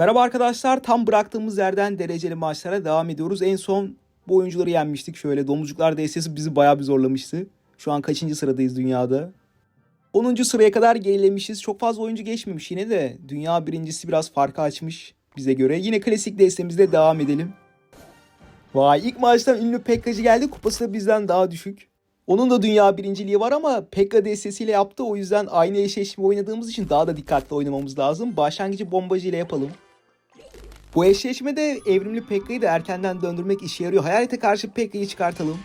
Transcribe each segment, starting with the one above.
Merhaba arkadaşlar. Tam bıraktığımız yerden dereceli maçlara devam ediyoruz. En son bu oyuncuları yenmiştik. Şöyle domuzcuklar DS'si bizi bayağı bir zorlamıştı. Şu an kaçıncı sıradayız dünyada? 10. sıraya kadar gerilemişiz. Çok fazla oyuncu geçmemiş yine de. Dünya birincisi biraz farkı açmış bize göre. Yine klasik DS'mizde devam edelim. Vay ilk maçtan ünlü Pekkacı geldi. Kupası da bizden daha düşük. Onun da dünya birinciliği var ama Pekka destesiyle yaptı. O yüzden aynı eşleşme oynadığımız için daha da dikkatli oynamamız lazım. Başlangıcı bombacı ile yapalım. Bu eşleşmede evrimli Pekka'yı da erkenden döndürmek işe yarıyor. Hayalete karşı Pekka'yı çıkartalım.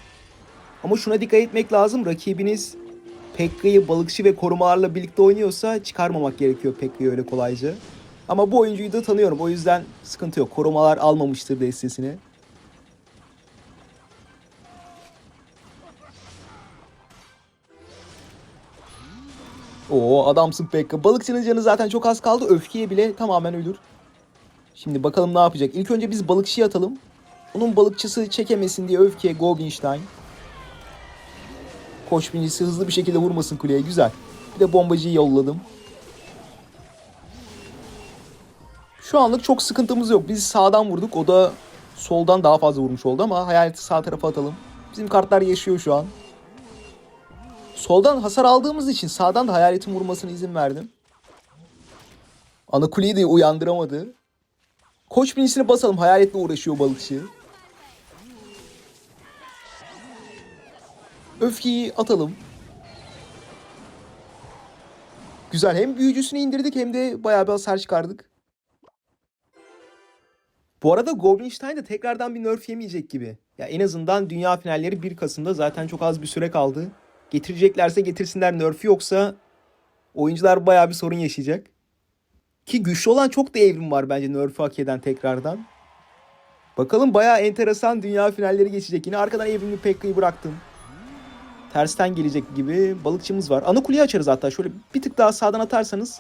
Ama şuna dikkat etmek lazım. Rakibiniz Pekka'yı balıkçı ve korumalarla birlikte oynuyorsa çıkarmamak gerekiyor Pekka'yı öyle kolayca. Ama bu oyuncuyu da tanıyorum. O yüzden sıkıntı yok. Korumalar almamıştır destesini. Oo adamsın Pekka. Balıkçının canı zaten çok az kaldı. Öfkeye bile tamamen ölür. Şimdi bakalım ne yapacak. İlk önce biz balıkçıyı atalım. Onun balıkçısı çekemesin diye öfkeye Goblinstein. Koç binicisi hızlı bir şekilde vurmasın kuleye. Güzel. Bir de bombacıyı yolladım. Şu anlık çok sıkıntımız yok. Biz sağdan vurduk. O da soldan daha fazla vurmuş oldu ama hayaleti sağ tarafa atalım. Bizim kartlar yaşıyor şu an. Soldan hasar aldığımız için sağdan da hayaletin vurmasına izin verdim. Ana kuleyi de uyandıramadı. Koç binisini basalım. Hayaletle uğraşıyor balıkçı. Öfkeyi atalım. Güzel. Hem büyücüsünü indirdik hem de bayağı bir hasar çıkardık. Bu arada Goblinstein de tekrardan bir nerf yemeyecek gibi. Ya en azından dünya finalleri 1 Kasım'da zaten çok az bir süre kaldı. Getireceklerse getirsinler nerf'i yoksa oyuncular bayağı bir sorun yaşayacak. Ki güçlü olan çok da evrim var bence nerf'ü hak eden tekrardan. Bakalım bayağı enteresan dünya finalleri geçecek. Yine arkadan evrimli Pekka'yı bıraktım. Tersten gelecek gibi balıkçımız var. Ana kuleyi açarız hatta. Şöyle bir tık daha sağdan atarsanız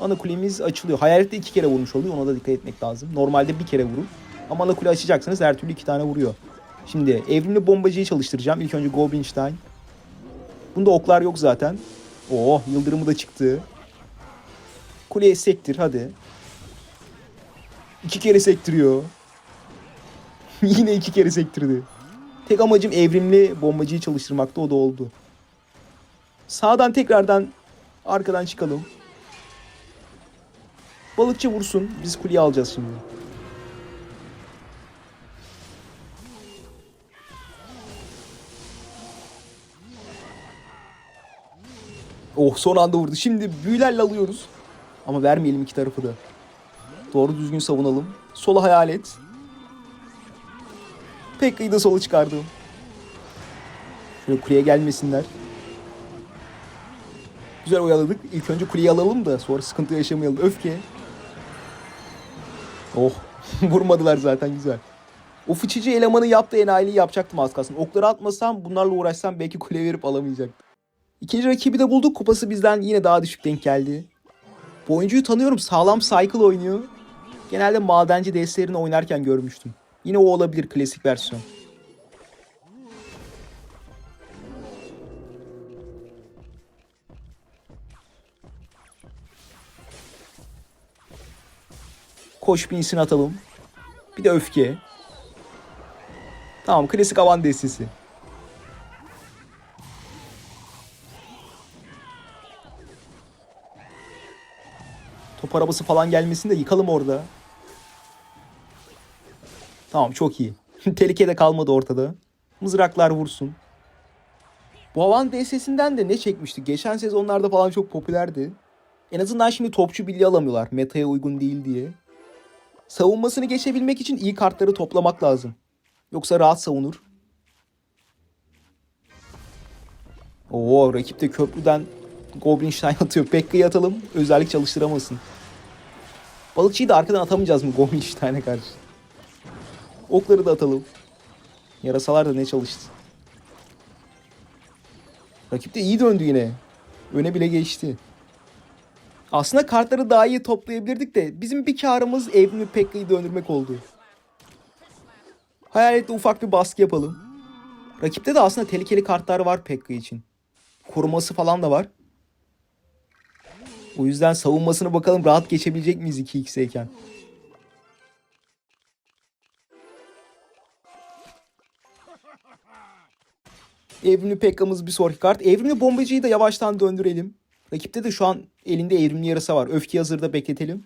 ana kulemiz açılıyor. Hayalette iki kere vurmuş oluyor. Ona da dikkat etmek lazım. Normalde bir kere vurur. Ama ana kule açacaksanız her türlü iki tane vuruyor. Şimdi evrimli bombacıyı çalıştıracağım. İlk önce Goblinstein. Bunda oklar yok zaten. Oh yıldırımı da çıktı. Kuleye sektir hadi. İki kere sektiriyor. Yine iki kere sektirdi. Tek amacım evrimli bombacıyı çalıştırmakta o da oldu. Sağdan tekrardan arkadan çıkalım. Balıkçı vursun. Biz kuleyi alacağız şimdi. Oh son anda vurdu. Şimdi büyülerle alıyoruz. Ama vermeyelim iki tarafı da. Doğru düzgün savunalım. Sola hayal et. Pekka'yı da sola çıkardım. Şöyle kuleye gelmesinler. Güzel oyaladık. İlk önce kuleyi alalım da sonra sıkıntı yaşamayalım. Öfke. Oh. Vurmadılar zaten güzel. O fıçıcı elemanı yaptığı enayiliği yapacaktım az kalsın. Okları atmasam bunlarla uğraşsam belki kule verip alamayacaktım. İkinci rakibi de bulduk. Kupası bizden yine daha düşük denk geldi. Bu oyuncuyu tanıyorum. Sağlam Cycle oynuyor. Genelde madenci destlerini oynarken görmüştüm. Yine o olabilir klasik versiyon. Koş bir insin atalım. Bir de öfke. Tamam klasik avan destesi. Arabası falan gelmesin de yıkalım orada. Tamam çok iyi. Tehlike de kalmadı ortada. Mızraklar vursun. Bu havan DS'sinden de ne çekmişti? Geçen sezonlarda falan çok popülerdi. En azından şimdi topçu bilgi alamıyorlar. Meta'ya uygun değil diye. Savunmasını geçebilmek için iyi kartları toplamak lazım. Yoksa rahat savunur. Oo rakip de köprüden Goblinstein atıyor. Pekka'yı atalım. Özellik çalıştıramasın. Balıkçıyı da arkadan atamayacağız mı Goblinstein'e karşı? Okları da atalım. Yarasalar da ne çalıştı. Rakip de iyi döndü yine. Öne bile geçti. Aslında kartları daha iyi toplayabilirdik de bizim bir karımız Evrim'i Pekka'yı döndürmek oldu. Hayaletle ufak bir baskı yapalım. Rakipte de aslında tehlikeli kartlar var Pekka için. Koruması falan da var. O yüzden savunmasını bakalım rahat geçebilecek miyiz 2x'eyken. Evrimli Pekka'mız bir sonraki kart. Evrimli bombacıyı da yavaştan döndürelim. Rakipte de şu an elinde evrimli yarasa var. Öfke hazırda bekletelim.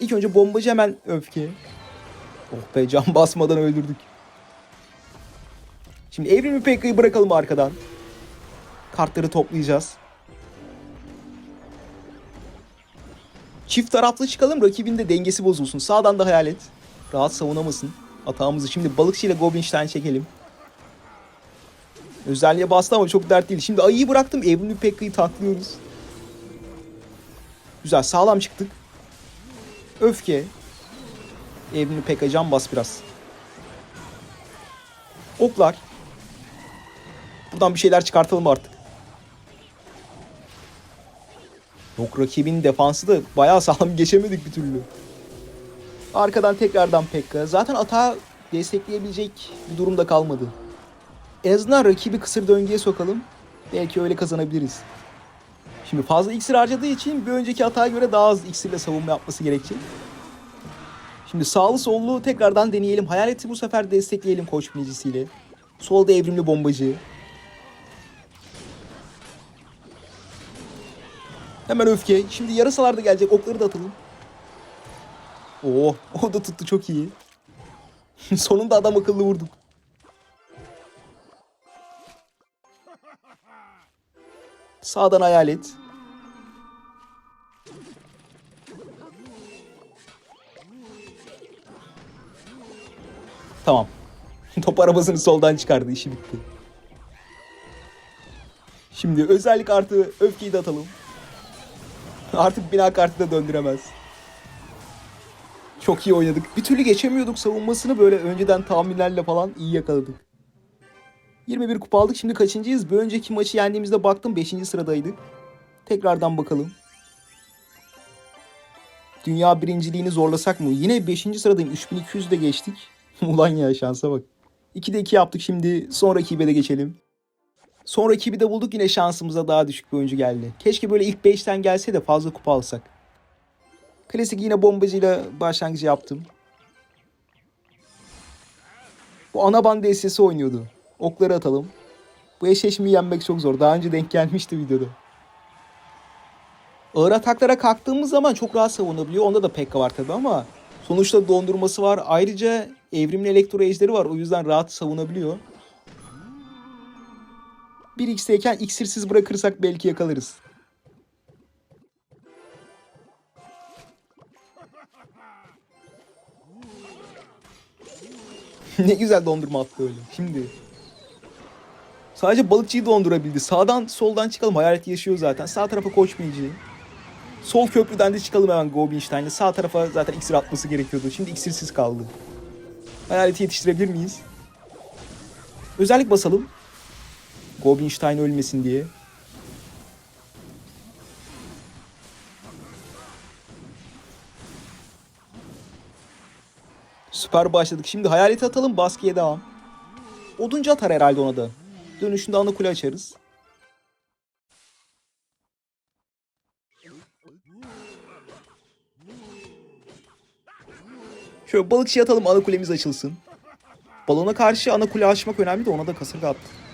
İlk önce bombacı hemen öfke. Oh be can basmadan öldürdük. Şimdi evrimli Pekka'yı bırakalım arkadan. Kartları toplayacağız. Çift taraflı çıkalım rakibin de dengesi bozulsun. Sağdan da hayal et. Rahat savunamasın. Atağımızı şimdi balıkçı ile Goblinstein çekelim. Özelliğe bastı ama çok dert değil. Şimdi ayıyı bıraktım. Evrimli Pekka'yı taklıyoruz. Güzel sağlam çıktık. Öfke. Evrimli Pekka can bas biraz. Oklar. Buradan bir şeyler çıkartalım artık. Yok rakibin defansı da bayağı sağlam geçemedik bir türlü. Arkadan tekrardan Pekka. Zaten atağı destekleyebilecek bir durumda kalmadı. En azından rakibi kısır döngüye sokalım. Belki öyle kazanabiliriz. Şimdi fazla iksir harcadığı için bir önceki hata göre daha az iksirle savunma yapması gerekecek. Şimdi sağlı sollu tekrardan deneyelim. Hayaleti bu sefer destekleyelim koç binicisiyle. Solda evrimli bombacı. Hemen öfke. Şimdi yarasalar da gelecek. Okları da atalım. Oo, o da tuttu çok iyi. Sonunda adam akıllı vurduk. Sağdan hayalet. Tamam. Top arabasını soldan çıkardı. işi bitti. Şimdi özellik artı öfkeyi de atalım. Artık bina kartı da döndüremez. Çok iyi oynadık. Bir türlü geçemiyorduk savunmasını böyle önceden tahminlerle falan iyi yakaladık. 21 kupa aldık. Şimdi kaçıncıyız? Bir önceki maçı yendiğimizde baktım 5. sıradaydık. Tekrardan bakalım. Dünya birinciliğini zorlasak mı? Yine 5. sıradayım. 3200 de geçtik. Ulan ya şansa bak. 2'de 2 yaptık şimdi. Son rakibe de geçelim. Son rakibi de bulduk yine şansımıza daha düşük bir oyuncu geldi. Keşke böyle ilk 5'ten gelse de fazla kupa alsak. Klasik yine bombacıyla başlangıcı yaptım. Bu ana band DSS oynuyordu. Okları atalım. Bu eşleşmeyi yenmek çok zor. Daha önce denk gelmişti videoda. Ağır ataklara kalktığımız zaman çok rahat savunabiliyor. Onda da Pekka var tabi ama sonuçta dondurması var. Ayrıca evrimli elektro ejderi var. O yüzden rahat savunabiliyor. 1x'teyken iksirsiz bırakırsak belki yakalarız. ne güzel dondurma attı öyle. Şimdi Sadece balıkçıyı dondurabildi. Sağdan soldan çıkalım. Hayalet yaşıyor zaten. Sağ tarafa koşmayıcı. Sol köprüden de çıkalım hemen Gobinstein'le. Sağ tarafa zaten iksir atması gerekiyordu. Şimdi iksirsiz kaldı. Hayaleti yetiştirebilir miyiz? Özellik basalım. Gobinstein ölmesin diye. Süper başladık. Şimdi hayaleti atalım. Baskıya devam. Oduncu atar herhalde ona da. Dönüşünde ana kule açarız. Şöyle balıkçı atalım ana kulemiz açılsın. Balona karşı ana kule açmak önemli de ona da kasırga attı.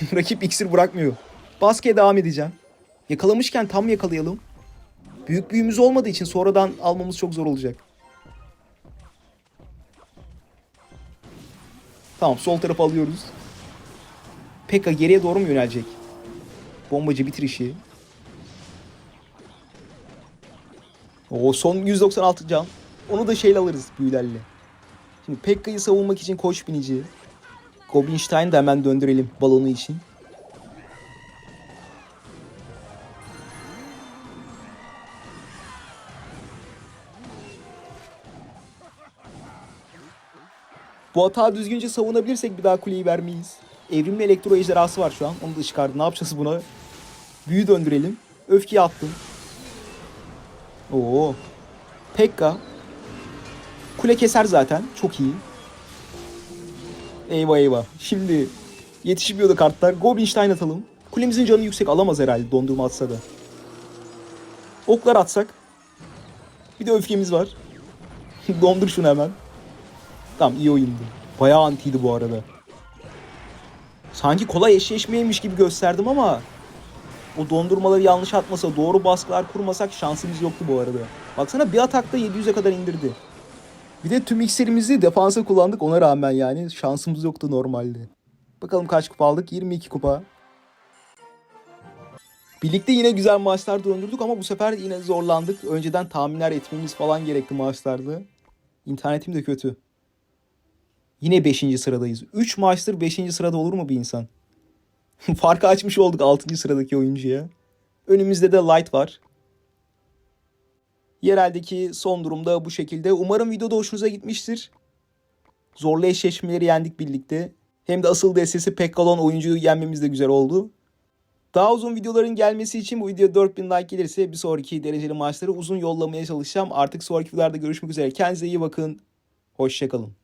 Rakip iksir bırakmıyor. Baskıya devam edeceğim. Yakalamışken tam yakalayalım. Büyük büyümüz olmadığı için sonradan almamız çok zor olacak. Tamam sol tarafa alıyoruz. Pekka geriye doğru mu yönelecek? Bombacı bitir işi. O son 196 can. Onu da şeyle alırız büyülerle. Şimdi Pekka'yı savunmak için koç binici. Goblinstein'i de hemen döndürelim balonu için. Bu hata düzgünce savunabilirsek bir daha kuleyi vermeyiz. Evrimli elektro ejderhası var şu an. Onu da çıkardı. Ne yapacağız buna? Büyü döndürelim. Öfkeyi attım. Oo. Pekka. Kule keser zaten. Çok iyi. Eyvah eyvah. Şimdi yetişmiyordu kartlar. Goblinstein atalım. Kulemizin canı yüksek alamaz herhalde dondurma atsa da. Oklar atsak. Bir de öfkemiz var. Dondur şunu hemen. Tamam iyi oyundu. Bayağı antiydi bu arada. Sanki kolay eşleşmeymiş gibi gösterdim ama o dondurmaları yanlış atmasa, doğru baskılar kurmasak şansımız yoktu bu arada. Baksana bir atakta 700'e kadar indirdi. Bir de tüm iksirimizi defansa kullandık ona rağmen yani şansımız yoktu normalde. Bakalım kaç kupa aldık? 22 kupa. Birlikte yine güzel maçlar döndürdük ama bu sefer yine zorlandık. Önceden tahminler etmemiz falan gerekti maçlarda. İnternetim de kötü. Yine 5. sıradayız. 3 maçtır 5. sırada olur mu bir insan? Farkı açmış olduk 6. sıradaki oyuncuya. Önümüzde de Light var. Yereldeki son durumda bu şekilde. Umarım videoda hoşunuza gitmiştir. Zorlu eşleşmeleri yendik birlikte. Hem de asıl destesi pek olan oyuncuyu yenmemiz de güzel oldu. Daha uzun videoların gelmesi için bu video 4000 like gelirse bir sonraki dereceli maçları uzun yollamaya çalışacağım. Artık sonraki videolarda görüşmek üzere. Kendinize iyi bakın. Hoşçakalın.